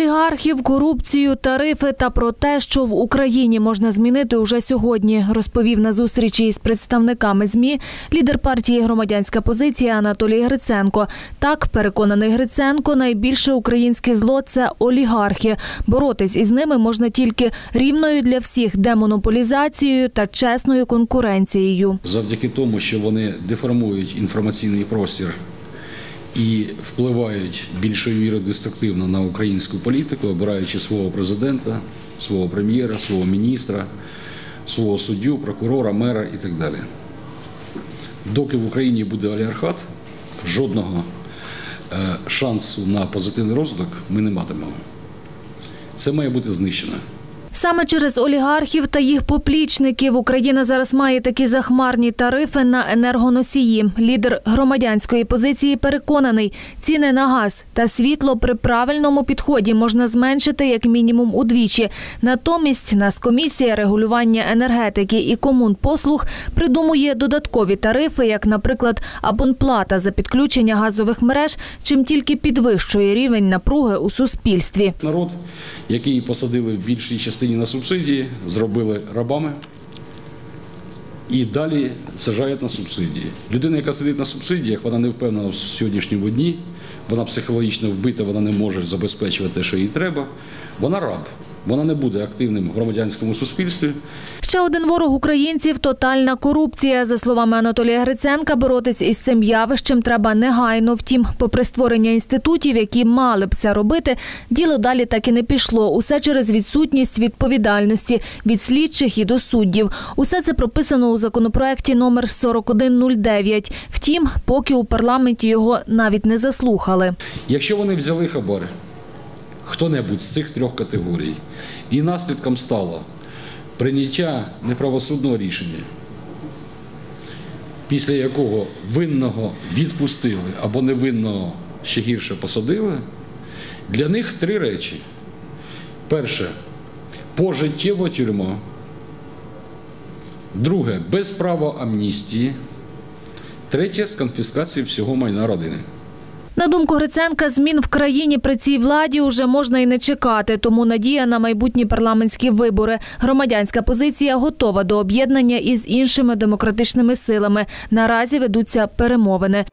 олігархів, корупцію, тарифи та про те, що в Україні можна змінити уже сьогодні, розповів на зустрічі із представниками змі лідер партії Громадянська позиція Анатолій Гриценко. Так переконаний Гриценко, найбільше українське зло це олігархи. Боротись із ними можна тільки рівною для всіх демонополізацією та чесною конкуренцією. завдяки тому, що вони деформують інформаційний простір і впливають більшою мірою деструктивно на українську політику, обираючи свого президента, свого прем'єра, свого міністра, свого суддю, прокурора, мера і так далі. Доки в Україні буде олігархат, жодного е, шансу на позитивний розвиток ми не матимемо. Це має бути знищено. Саме через олігархів та їх поплічників Україна зараз має такі захмарні тарифи на енергоносії. Лідер громадянської позиції переконаний, ціни на газ та світло при правильному підході можна зменшити як мінімум удвічі. Натомість Нацкомісія регулювання енергетики і комунпослуг придумує додаткові тарифи, як, наприклад, абонплата за підключення газових мереж, чим тільки підвищує рівень напруги у суспільстві. Народ, який посадили в більшій частині на субсидії, зробили рабами і далі сажають на субсидії. Людина, яка сидить на субсидіях, вона не впевнена в сьогоднішньому дні, вона психологічно вбита, вона не може забезпечувати те, що їй треба. Вона раб. Вона не буде активним в громадянському суспільстві. Ще один ворог українців тотальна корупція. За словами Анатолія Гриценка, боротись із цим явищем треба негайно. Втім, попри створення інститутів, які мали б це робити, діло далі так і не пішло. Усе через відсутність відповідальності від слідчих і до суддів. Усе це прописано у законопроекті номер 4109. Втім, поки у парламенті його навіть не заслухали. Якщо вони взяли хабар, хто-небудь з цих трьох категорій, і наслідком стало прийняття неправосудного рішення, після якого винного відпустили або невинного ще гірше посадили, для них три речі. Перше пожиттєва тюрма. Друге без права амністії. Третє з конфіскації всього майна родини. На думку Гриценка, змін в країні при цій владі уже можна і не чекати, тому надія на майбутні парламентські вибори. Громадянська позиція готова до об'єднання із іншими демократичними силами. Наразі ведуться перемовини.